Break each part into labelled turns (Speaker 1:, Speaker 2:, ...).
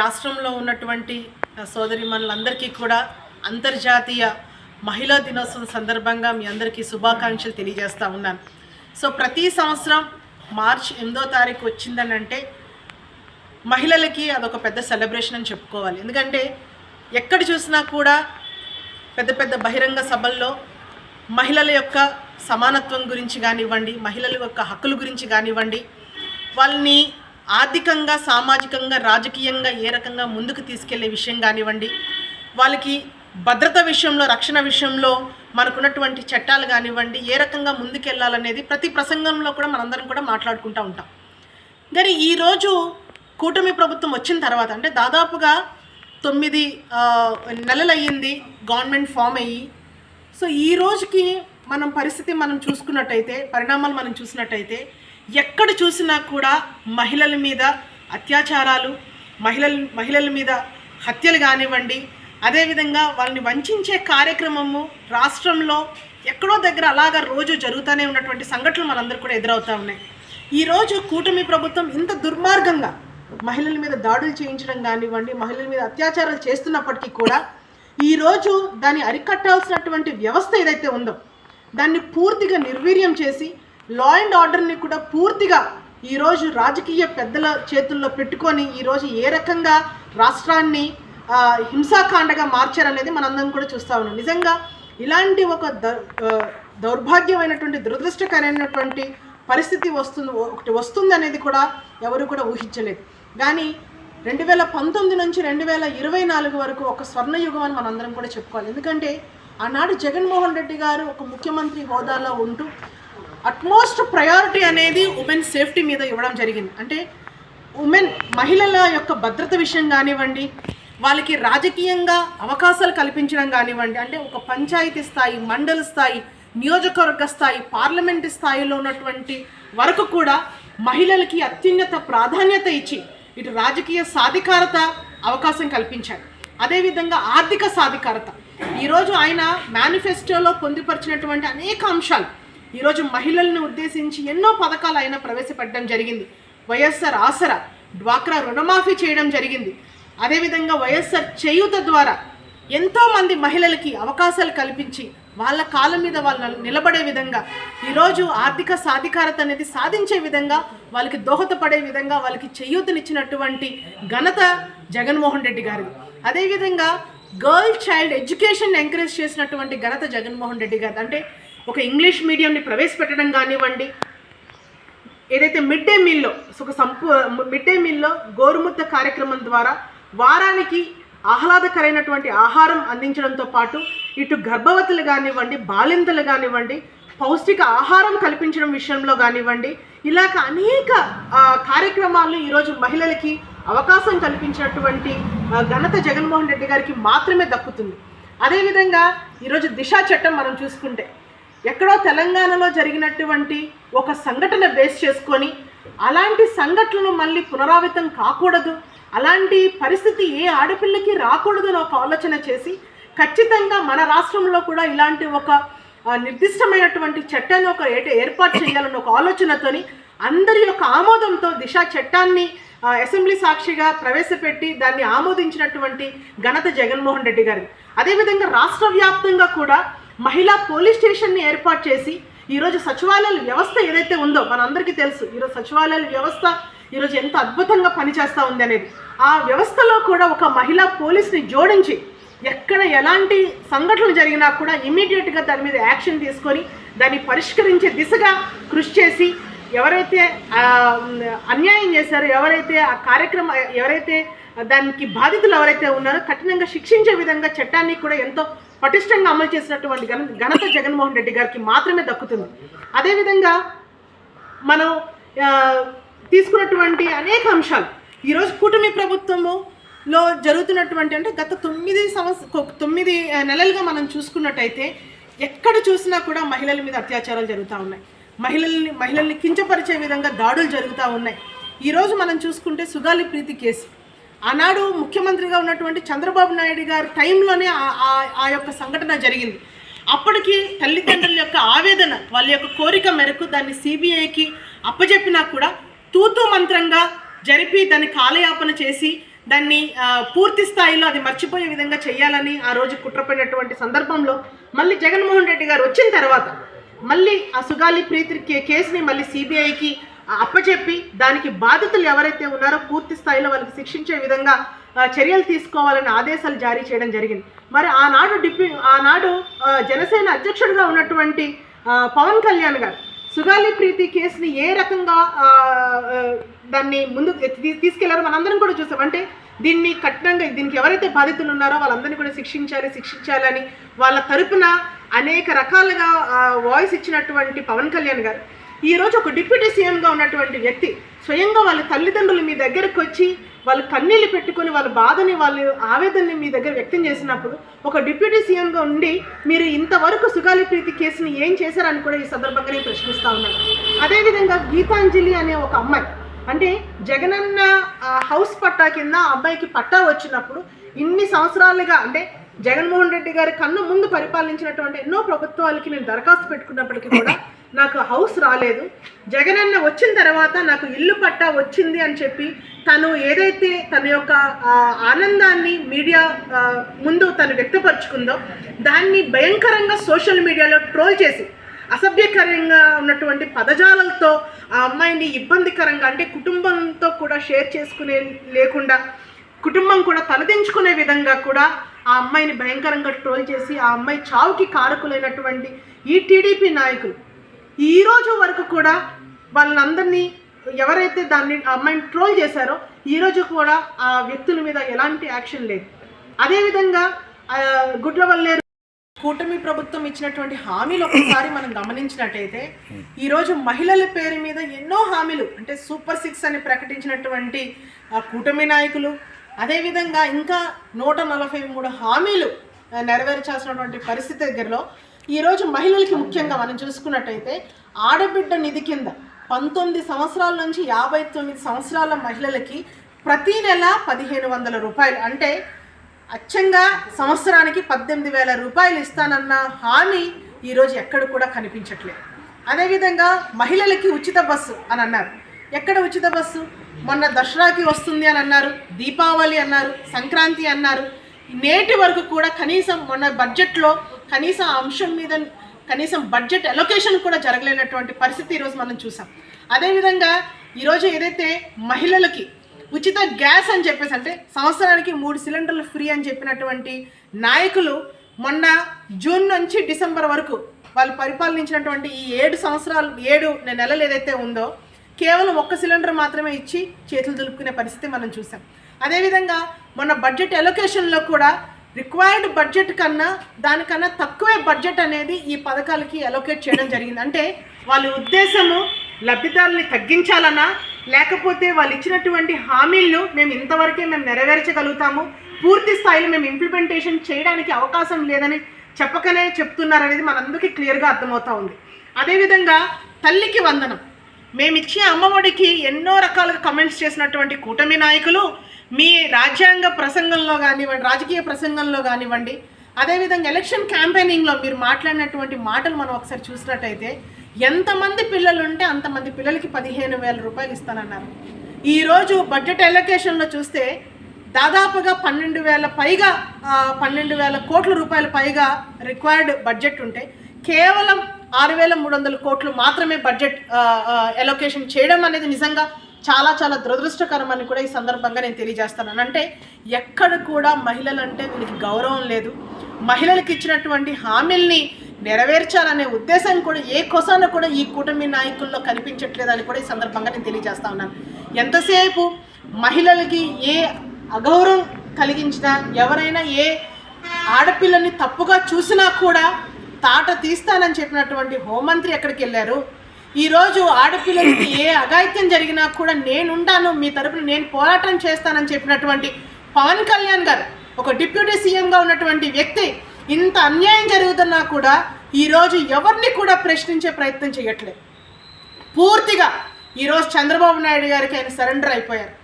Speaker 1: రాష్ట్రంలో ఉన్నటువంటి సోదరిమణులందరికీ కూడా అంతర్జాతీయ మహిళా దినోత్సవం సందర్భంగా మీ అందరికీ శుభాకాంక్షలు తెలియజేస్తూ ఉన్నాను. సో ప్రతి సంవత్సరం మార్చ్ ఎనిమిదో తారీఖు వచ్చిందని అంటే మహిళలకి అదొక పెద్ద సెలబ్రేషన్ అని చెప్పుకోవాలి. ఎందుకంటే ఎక్కడ చూసినా కూడా పెద్ద పెద్ద బహిరంగ సభల్లో మహిళల యొక్క సమానత్వం గురించి కానివ్వండి మహిళల యొక్క హక్కుల గురించి కానివ్వండి వాళ్ళని ఆర్థికంగా సామాజికంగా రాజకీయంగా ఏ రకంగా ముందుకు తీసుకెళ్ళే విషయం కానివ్వండి వాళ్ళకి భద్రత విషయంలో రక్షణ విషయంలో మనకున్నటువంటి చట్టాలు కానివ్వండి ఏ రకంగా ముందుకెళ్ళాలనేది ప్రతి ప్రసంగంలో కూడా మనందరం కూడా మాట్లాడుకుంటూ ఉంటాం. కానీ ఈరోజు కూటమి ప్రభుత్వం వచ్చిన తర్వాత అంటే దాదాపుగా తొమ్మిది నెలలు అయ్యింది గవర్నమెంట్ ఫామ్ అయ్యి. సో ఈ రోజుకి మనం పరిస్థితి మనం చూసుకున్నట్టయితే పరిణామాలు మనం చూసినట్టయితే ఎక్కడ చూసినా కూడా మహిళల మీద అత్యాచారాలు మహిళల మహిళల మీద హత్యలు కానివ్వండి అదేవిధంగా వాళ్ళని వంచే కార్యక్రమము రాష్ట్రంలో ఎక్కడో దగ్గర అలాగా రోజు జరుగుతూనే ఉన్నటువంటి సంఘటనలు మనందరూ కూడా ఎదురవుతూ ఉన్నాయి. ఈరోజు కూటమి ప్రభుత్వం ఇంత దుర్మార్గంగా మహిళల మీద దాడులు చేయించడం కానివ్వండి మహిళల మీద అత్యాచారాలు చేస్తున్నప్పటికీ కూడా ఈరోజు దాన్ని అరికట్టాల్సినటువంటి వ్యవస్థ ఏదైతే ఉందో దాన్ని పూర్తిగా నిర్వీర్యం చేసి లా అండ్ ఆర్డర్ని కూడా పూర్తిగా ఈరోజు రాజకీయ పెద్దల చేతుల్లో పెట్టుకొని ఈరోజు ఏ రకంగా రాష్ట్రాన్ని హింసాకాండగా మార్చారనేది మనందరం కూడా చూస్తూ ఉన్నాం. నిజంగా ఇలాంటి ఒక ద దౌర్భాగ్యమైనటువంటి దురదృష్టకరమైనటువంటి పరిస్థితి వస్తుంది ఒకటి వస్తుంది అనేది కూడా ఎవరు కూడా ఊహించలేదు. కానీ రెండు వేల పంతొమ్మిది నుంచి రెండు వేల ఇరవై నాలుగు వరకు ఒక స్వర్ణయుగం అని మనందరం కూడా చెప్పుకోవాలి. ఎందుకంటే ఆనాడు జగన్మోహన్ రెడ్డి గారు ఒక ముఖ్యమంత్రి హోదాలో ఉంటూ అట్మోస్ట్ ప్రయారిటీ అనేది ఉమెన్ సేఫ్టీ మీద ఇవ్వడం జరిగింది. అంటే ఉమెన్ మహిళల యొక్క భద్రత విషయం కానివ్వండి వాళ్ళకి రాజకీయంగా అవకాశాలు కల్పించడం కానివ్వండి అంటే ఒక పంచాయతీ స్థాయి మండల స్థాయి నియోజకవర్గ స్థాయి పార్లమెంటు స్థాయిలో ఉన్నటువంటి వరకు కూడా మహిళలకి అత్యున్నత ప్రాధాన్యత ఇచ్చి ఇటు రాజకీయ సాధికారత అవకాశం కల్పించారు. అదేవిధంగా ఆర్థిక సాధికారత. ఈరోజు ఆయన మేనిఫెస్టోలో పొందుపరిచినటువంటి అనేక అంశాలు. ఈరోజు మహిళలను ఉద్దేశించి ఎన్నో పథకాలు ఆయన ప్రవేశపెట్టడం జరిగింది. వైఎస్ఆర్ ఆసరా డ్వాక్రా రుణమాఫీ చేయడం జరిగింది. అదేవిధంగా వైఎస్ఆర్ చేయూత ద్వారా ఎంతోమంది మహిళలకి అవకాశాలు కల్పించి వాళ్ళ కాలం మీద వాళ్ళు నిలబడే విధంగా ఈరోజు ఆర్థిక సాధికారత అనేది సాధించే విధంగా వాళ్ళకి దోహదపడే విధంగా వాళ్ళకి చేయూతనిచ్చినటువంటి ఘనత జగన్మోహన్ రెడ్డి గారిది. అదేవిధంగా గర్ల్ చైల్డ్ ఎడ్యుకేషన్ ఎంకరేజ్ చేసినటువంటి ఘనత జగన్మోహన్ రెడ్డి గారిది. అంటే ఒక ఇంగ్లీష్ మీడియంని ప్రవేశపెట్టడం కానివ్వండి ఏదైతే మిడ్ డే మీల్లో ఒక సంపూ మిడ్ డే మీల్లో గోరుముద్ద కార్యక్రమం ద్వారా వారానికి ఆహ్లాదకరైనటువంటి ఆహారం అందించడంతో పాటు ఇటు గర్భవతులు కానివ్వండి బాలింతలు కానివ్వండి పౌష్టిక ఆహారం కల్పించడం విషయంలో కానివ్వండి ఇలాగ అనేక కార్యక్రమాలు కార్యక్రమాలను ఈరోజు మహిళలకి అవకాశం కల్పించినటువంటి ఘనత జగన్మోహన్ రెడ్డి గారికి మాత్రమే దక్కుతుంది. అదేవిధంగా ఈరోజు దిశా చట్టం మనం చూసుకుంటే ఎక్కడో తెలంగాణలో జరిగినటువంటి ఒక సంఘటన బేస్ చేసుకొని అలాంటి సంఘటనలు మళ్ళీ పునరావృతం కాకూడదు. అలాంటి పరిస్థితి ఏ ఆడపిల్లకి రాకూడదు అని ఒక ఆలోచన చేసి ఖచ్చితంగా మన రాష్ట్రంలో కూడా ఇలాంటి ఒక నిర్దిష్టమైనటువంటి చట్టాన్ని ఒక ఏర్పాటు చేయాలన్న ఒక ఆలోచనతోని అందరి యొక్క ఆమోదంతో దిశ చట్టాన్ని అసెంబ్లీ సాక్షిగా ప్రవేశపెట్టి దాన్ని ఆమోదించినటువంటి ఘనత జగన్మోహన్ రెడ్డి గారు అదేవిధంగా రాష్ట్ర వ్యాప్తంగా కూడా మహిళా పోలీస్ స్టేషన్ని ఏర్పాటు చేసి ఈరోజు సచివాలయాల వ్యవస్థ ఏదైతే ఉందో మనందరికీ తెలుసు ఈరోజు సచివాలయాల వ్యవస్థ ఈరోజు ఎంత అద్భుతంగా పనిచేస్తూ ఉంది అనేది. ఆ వ్యవస్థలో కూడా ఒక మహిళా పోలీస్ని జోడించి ఎక్కడ ఎలాంటి సంఘటనలు జరిగినా కూడా ఇమీడియట్గా దాని మీద యాక్షన్ తీసుకొని దాన్ని పరిష్కరించే దిశగా కృషి చేసి ఎవరైతే అన్యాయం చేశారో ఎవరైతే ఆ కార్యక్రమం ఎవరైతే దానికి బాధితులు ఎవరైతే ఉన్నారో కఠినంగా శిక్షించే విధంగా చట్టాన్ని కూడా ఎంతో పటిష్టంగా అమలు చేసినటువంటి ఘన ఘనత జగన్మోహన్ రెడ్డి గారికి మాత్రమే దక్కుతుంది. అదేవిధంగా మనం తీసుకున్నటువంటి అనేక అంశాలు. ఈరోజు కూటమి ప్రభుత్వములో జరుగుతున్నటువంటి అంటే గత తొమ్మిది సంవత్సర తొమ్మిది నెలలుగా మనం చూసుకున్నట్టయితే ఎక్కడ చూసినా కూడా మహిళల మీద అత్యాచారాలు జరుగుతూ ఉన్నాయి. మహిళల్ని మహిళల్ని కించపరిచే విధంగా దాడులు జరుగుతూ ఉన్నాయి. ఈరోజు మనం చూసుకుంటే సుగాలి ప్రీతి కేసు. ఆనాడు ముఖ్యమంత్రిగా ఉన్నటువంటి చంద్రబాబు నాయుడు గారు టైంలోనే ఆ- ఆ- ఆ యొక్క సంఘటన జరిగింది. అప్పటికి తల్లిదండ్రుల యొక్క ఆవేదన వాళ్ళ యొక్క కోరిక మేరకు దాన్ని సిబిఐకి అప్పచెప్పినా కూడా తూతు మంత్రంగా జరిపి దాన్ని కాలయాపన చేసి దాన్ని పూర్తి స్థాయిలో అది మర్చిపోయే విధంగా చేయాలని ఆ రోజు కుట్రపడినటువంటి సందర్భంలో మళ్ళీ జగన్మోహన్ రెడ్డి గారు వచ్చిన తర్వాత మళ్ళీ ఆ సుగాలి ప్రీతి కే- కేసుని మళ్ళీ సిబిఐకి అప్పచెప్పి దానికి బాధితులు ఎవరైతే ఉన్నారో పూర్తి స్థాయిలో వాళ్ళకి శిక్షించే విధంగా చర్యలు తీసుకోవాలని ఆదేశాలు జారీ చేయడం జరిగింది. మరి ఆనాడు డిప్యూ ఆనాడు జనసేన అధ్యక్షుడిగా ఉన్నటువంటి పవన్ కళ్యాణ్ గారు సుగాలి ప్రీతి కేసుని ఏ రకంగా దాన్ని ముందు తీసుకెళ్ళారో మనందరం కూడా చూసాం. అంటే దీన్ని కఠినంగా దీనికి ఎవరైతే బాధితులు ఉన్నారో వాళ్ళందరినీ కూడా శిక్షించాలి శిక్షించాలని వాళ్ళ తరపున అనేక రకాలుగా వాయిస్ ఇచ్చినటువంటి పవన్ కళ్యాణ్ గారు ఈ రోజు ఒక డిప్యూటీ సీఎంగా ఉన్నటువంటి వ్యక్తి స్వయంగా వాళ్ళ తల్లిదండ్రులు మీ దగ్గరకు వచ్చి వాళ్ళు కన్నీళ్ళు పెట్టుకొని వాళ్ళ బాధని వాళ్ళు ఆవేదనని మీ దగ్గర వ్యక్తం చేసినప్పుడు ఒక డిప్యూటీ సీఎంగా ఉండి మీరు ఇంతవరకు సుగాలి ప్రీతి కేసుని ఏం చేశారని కూడా ఈ సందర్భంగా నేను ప్రశ్నిస్తూ ఉన్నాను. అదేవిధంగా గీతాంజలి అనే ఒక అమ్మాయి అంటే జగనన్న హౌస్ పట్టా కింద ఆ అబ్బాయికి పట్టా వచ్చినప్పుడు ఇన్ని సంవత్సరాలుగా అంటే జగన్మోహన్ రెడ్డి గారి కన్ను ముందు పరిపాలించినటువంటి ఎన్నో ప్రభుత్వాలకి నేను దరఖాస్తు పెట్టుకున్నప్పటికీ కూడా నాకు హౌస్ రాలేదు. జగనన్న వచ్చిన తర్వాత నాకు ఇల్లు పట్టా వచ్చింది అని చెప్పి తను ఏదైతే తన యొక్క ఆనందాన్ని మీడియా ముందు తను వ్యక్తపరుచుకుందో దాన్ని భయంకరంగా సోషల్ మీడియాలో ట్రోల్ చేసి అసభ్యకరంగా ఉన్నటువంటి పదజాలతో ఆ అమ్మాయిని ఇబ్బందికరంగా అంటే కుటుంబంతో కూడా షేర్ చేసుకునే లేకుండా కుటుంబం కూడా తలదించుకునే విధంగా కూడా ఆ అమ్మాయిని భయంకరంగా ట్రోల్ చేసి ఆ అమ్మాయి చావుకి కారకులైనటువంటి ఈ టీడీపీ నాయకులు ఈ రోజు వరకు కూడా వాళ్ళందరినీ ఎవరైతే దాన్ని ఆ అమ్మాయిని ట్రోల్ చేశారో ఈ రోజు కూడా ఆ వ్యక్తుల మీద ఎలాంటి యాక్షన్ లేదు. అదేవిధంగా గుడ్ల వల్లే కూటమి ప్రభుత్వం ఇచ్చినటువంటి హామీలు ఒకసారి మనం గమనించినట్టయితే ఈరోజు మహిళల పేరు మీద ఎన్నో హామీలు అంటే సూపర్ సిక్స్ అని ప్రకటించినటువంటి ఆ కూటమి నాయకులు అదేవిధంగా ఇంకా నూట నలభై మూడు హామీలు నెరవేర్చాల్సినటువంటి పరిస్థితి దగ్గరలో ఈరోజు మహిళలకి ముఖ్యంగా మనం చూసుకున్నట్టయితే ఆడబిడ్డ నిధి కింద పంతొమ్మిది సంవత్సరాల నుంచి యాభై తొమ్మిది సంవత్సరాల మహిళలకి ప్రతి నెల పదిహేను వందల రూపాయలు. అంటే అచ్చంగా సంవత్సరానికి పద్దెనిమిది వేల రూపాయలు ఇస్తానన్న హామీ ఈరోజు ఎక్కడ కూడా కనిపించట్లేదు. అదేవిధంగా మహిళలకి ఉచిత బస్సు అని అన్నారు. ఎక్కడ ఉచిత బస్సు? మొన్న దసరాకి వస్తుంది అని అన్నారు దీపావళి అన్నారు సంక్రాంతి అన్నారు. నేటి వరకు కూడా కనీసం మొన్న బడ్జెట్లో కనీసం అంశం మీద కనీసం బడ్జెట్ అలొకేషన్ కూడా జరగలేనటువంటి పరిస్థితి ఈరోజు మనం చూసాం. అదేవిధంగా ఈరోజు ఏదైతే మహిళలకి ఉచిత గ్యాస్ అని చెప్పేసి అంటే సంవత్సరానికి మూడు సిలిండర్లు ఫ్రీ అని చెప్పినటువంటి నాయకులు మొన్న జూన్ నుంచి డిసెంబర్ వరకు వాళ్ళు పరిపాలించినటువంటి ఈ ఏడు సంవత్సరాలు ఏడు నెలలు ఏదైతే ఉందో కేవలం ఒక్క సిలిండర్ మాత్రమే ఇచ్చి చేతులు దులుపుకునే పరిస్థితి మనం చూసాం. అదేవిధంగా మొన్న బడ్జెట్ ఎలొకేషన్లో కూడా రిక్వైర్డ్ బడ్జెట్ కన్నా దానికన్నా తక్కువే బడ్జెట్ అనేది ఈ పథకాలకి అలోకేట్ చేయడం జరిగింది. అంటే వాళ్ళ ఉద్దేశము లబ్ధిదారుల్ని తగ్గించాలన్నా లేకపోతే వాళ్ళు ఇచ్చినటువంటి హామీలను మేము ఇంతవరకే మేము నెరవేర్చగలుగుతాము. పూర్తి స్థాయిలో మేము ఇంప్లిమెంటేషన్ చేయడానికి అవకాశం లేదని చెప్పకనే చెప్తున్నారనేది మనందరికీ క్లియర్గా అర్థమవుతా ఉంది. అదేవిధంగా తల్లికి వందనం. మేమిచ్చే అమ్మఒడికి ఎన్నో రకాలుగా కమెంట్స్ చేసినటువంటి కూటమి నాయకులు మీ రాజ్యాంగ ప్రసంగంలో కానివ్వండి రాజకీయ ప్రసంగంలో కానివ్వండి అదేవిధంగా ఎలక్షన్ క్యాంపెయినింగ్లో మీరు మాట్లాడినటువంటి మాటలు మనం ఒకసారి చూసినట్టయితే ఎంతమంది పిల్లలు ఉంటే అంతమంది పిల్లలకి పదిహేను వేల రూపాయలు ఇస్తానన్నారు. ఈరోజు బడ్జెట్ ఎలొకేషన్లో చూస్తే దాదాపుగా పన్నెండు వేల పైగా పన్నెండు వేల కోట్ల రూపాయల పైగా రిక్వైర్డ్ బడ్జెట్ ఉంటే కేవలం ఆరు వేల మూడు వందల కోట్లు మాత్రమే బడ్జెట్ ఎలొకేషన్ చేయడం అనేది నిజంగా చాలా చాలా దురదృష్టకరం అని కూడా ఈ సందర్భంగా నేను తెలియజేస్తాను అంటే ఎక్కడ కూడా మహిళలంటే వీళ్ళకి గౌరవం లేదు. మహిళలకు ఇచ్చినటువంటి హామీల్ని నెరవేర్చాలనే ఉద్దేశం కూడా ఏ కొసాన కూడా ఈ కూటమి నాయకుల్లో కనిపించట్లేదని కూడా ఈ సందర్భంగా నేను తెలియజేస్తా ఉన్నాను. ఎంతసేపు మహిళలకి ఏ అగౌరవం కలిగించినా ఎవరైనా ఏ ఆడపిల్లని తప్పుగా చూసినా కూడా తాట తీస్తానని చెప్పినటువంటి హోంమంత్రి ఎక్కడికి వెళ్ళారు? ఈరోజు ఆడపిల్లలకి ఏ అఘాయిత్యం జరిగినా కూడా నేనుంటాను మీ తరపున నేను పోరాటం చేస్తానని చెప్పినటువంటి పవన్ కళ్యాణ్ గారు ఒక డిప్యూటీ సీఎంగా ఉన్నటువంటి వ్యక్తి ఇంత అన్యాయం జరుగుతున్నా కూడా ఈరోజు ఎవరిని కూడా ప్రశ్నించే ప్రయత్నం చేయట్లేదు. పూర్తిగా ఈరోజు చంద్రబాబు నాయుడు గారికి ఆయన సరెండర్ అయిపోయారు.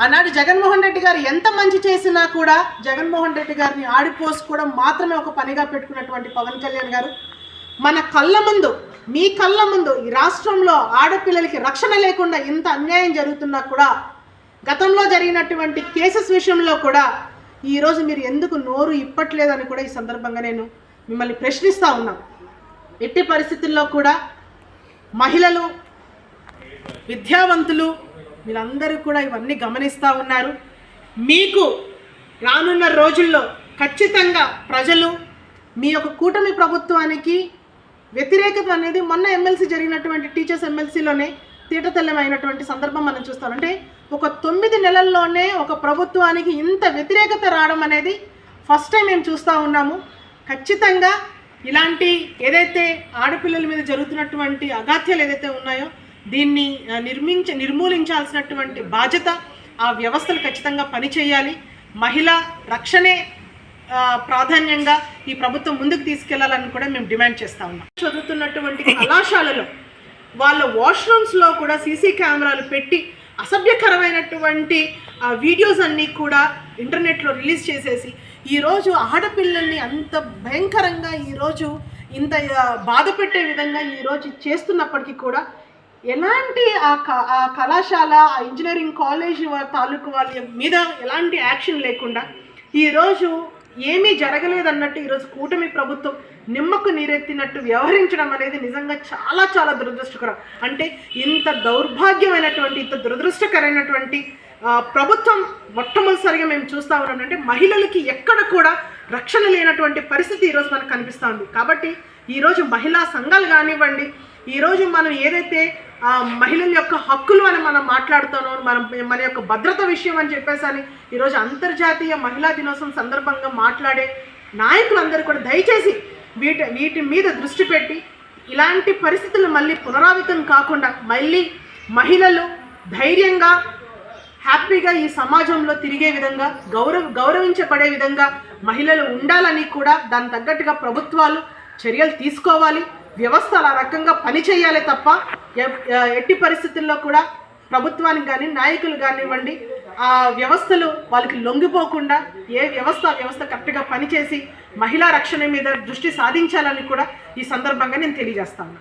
Speaker 1: ఆనాడు జగన్మోహన్ రెడ్డి గారు ఎంత మంచి చేసినా కూడా జగన్మోహన్ రెడ్డి గారిని ఆడిపోసుకోవడం మాత్రమే ఒక పనిగా పెట్టుకున్నటువంటి పవన్ కళ్యాణ్ గారు. మన కళ్ళ ముందు మీ కళ్ళ ముందు ఈ రాష్ట్రంలో ఆడపిల్లలకి రక్షణ లేకుండా ఇంత అన్యాయం జరుగుతున్నా కూడా గతంలో జరిగినటువంటి కేసెస్ విషయంలో కూడా ఈరోజు మీరు ఎందుకు నోరు ఇప్పట్లేదని కూడా ఈ సందర్భంగా నేను మిమ్మల్ని ప్రశ్నిస్తూ ఉన్నాం. ఎట్టి పరిస్థితుల్లో కూడా మహిళలు విద్యావంతులు వీళ్ళందరూ కూడా ఇవన్నీ గమనిస్తూ ఉన్నారు. మీకు రానున్న రోజుల్లో ఖచ్చితంగా ప్రజలు మీ యొక్క కూటమి ప్రభుత్వానికి వ్యతిరేకత అనేది మొన్న ఎమ్మెల్సీ జరిగినటువంటి టీచర్స్ ఎమ్మెల్సీలోనే తీటతెల్లమైనటువంటి సందర్భం మనం చూస్తాం. అంటే ఒక తొమ్మిది నెలల్లోనే ఒక ప్రభుత్వానికి ఇంత వ్యతిరేకత రావడం అనేది ఫస్ట్ టైం మేము చూస్తూ ఉన్నాము. ఖచ్చితంగా ఇలాంటి ఏదైతే ఆడపిల్లల మీద జరుగుతున్నటువంటి అగాత్యాలు ఏదైతే ఉన్నాయో దీన్ని నిర్మించ నిర్మూలించాల్సినటువంటి బాధ్యత ఆ వ్యవస్థలు ఖచ్చితంగా పనిచేయాలి. మహిళ రక్షణే ప్రాధాన్యంగా ఈ ప్రభుత్వం ముందుకు తీసుకెళ్ళాలని కూడా మేము డిమాండ్ చేస్తా ఉన్నాం. చదువుతున్నటువంటి కళాశాలలో వాళ్ళ వాష్రూమ్స్లో కూడా సీసీ కెమెరాలు పెట్టి అసభ్యకరమైనటువంటి ఆ వీడియోస్ అన్నీ కూడా ఇంటర్నెట్లో రిలీజ్ చేసేసి ఈరోజు ఆడపిల్లల్ని అంత భయంకరంగా ఈరోజు ఇంత బాధ పెట్టే విధంగా ఈరోజు చేస్తున్నప్పటికీ కూడా ఎలాంటి ఆ ఆ కళాశాల ఆ ఇంజనీరింగ్ కాలేజ్ తాలూకు వాళ్ళ మీద ఎలాంటి యాక్షన్ లేకుండా ఈరోజు ఏమీ జరగలేదన్నట్టు ఈరోజు కూటమి ప్రభుత్వం నిమ్మకు నీరెత్తినట్టు వ్యవహరించడం అనేది నిజంగా చాలా చాలా దురదృష్టకరం. అంటే ఇంత దౌర్భాగ్యమైనటువంటి ఇంత దురదృష్టకరమైనటువంటి ప్రభుత్వం మొట్టమొదటిసారిగా మేము చూస్తా ఉన్నాం. అంటే మహిళలకి ఎక్కడ కూడా రక్షణ లేనటువంటి పరిస్థితి ఈరోజు మనకు కనిపిస్తూ ఉంది. కాబట్టి ఈరోజు మహిళా సంఘాలు కానివ్వండి ఈరోజు మనం ఏదైతే మహిళల యొక్క హక్కులు అని మనం మాట్లాడుతాను మనం మన యొక్క భద్రత విషయం అని చెప్పేసి అని ఈరోజు అంతర్జాతీయ మహిళా దినోత్సవం సందర్భంగా మాట్లాడే నాయకులందరూ కూడా దయచేసి వీటి వీటి మీద దృష్టి పెట్టి ఇలాంటి పరిస్థితులు మళ్ళీ పునరావృతం కాకుండా మళ్ళీ మహిళలు ధైర్యంగా హ్యాపీగా ఈ సమాజంలో తిరిగే విధంగా గౌరవ గౌరవించబడే విధంగా మహిళలు ఉండాలని కూడా దాని తగ్గట్టుగా ప్రభుత్వాలు చర్యలు తీసుకోవాలి. వ్యవస్థ అలా రకంగా పనిచేయాలి తప్ప ఎట్టి పరిస్థితుల్లో కూడా ప్రభుత్వానికి కానీ నాయకులు కానివ్వండి ఆ వ్యవస్థలు వాళ్ళకి లొంగిపోకుండా ఏ వ్యవస్థ వ్యవస్థ కరెక్ట్గా పనిచేసి మహిళా రక్షణ మీద దృష్టి సాధించాలని కూడా ఈ సందర్భంగా నేను తెలియజేస్తాను.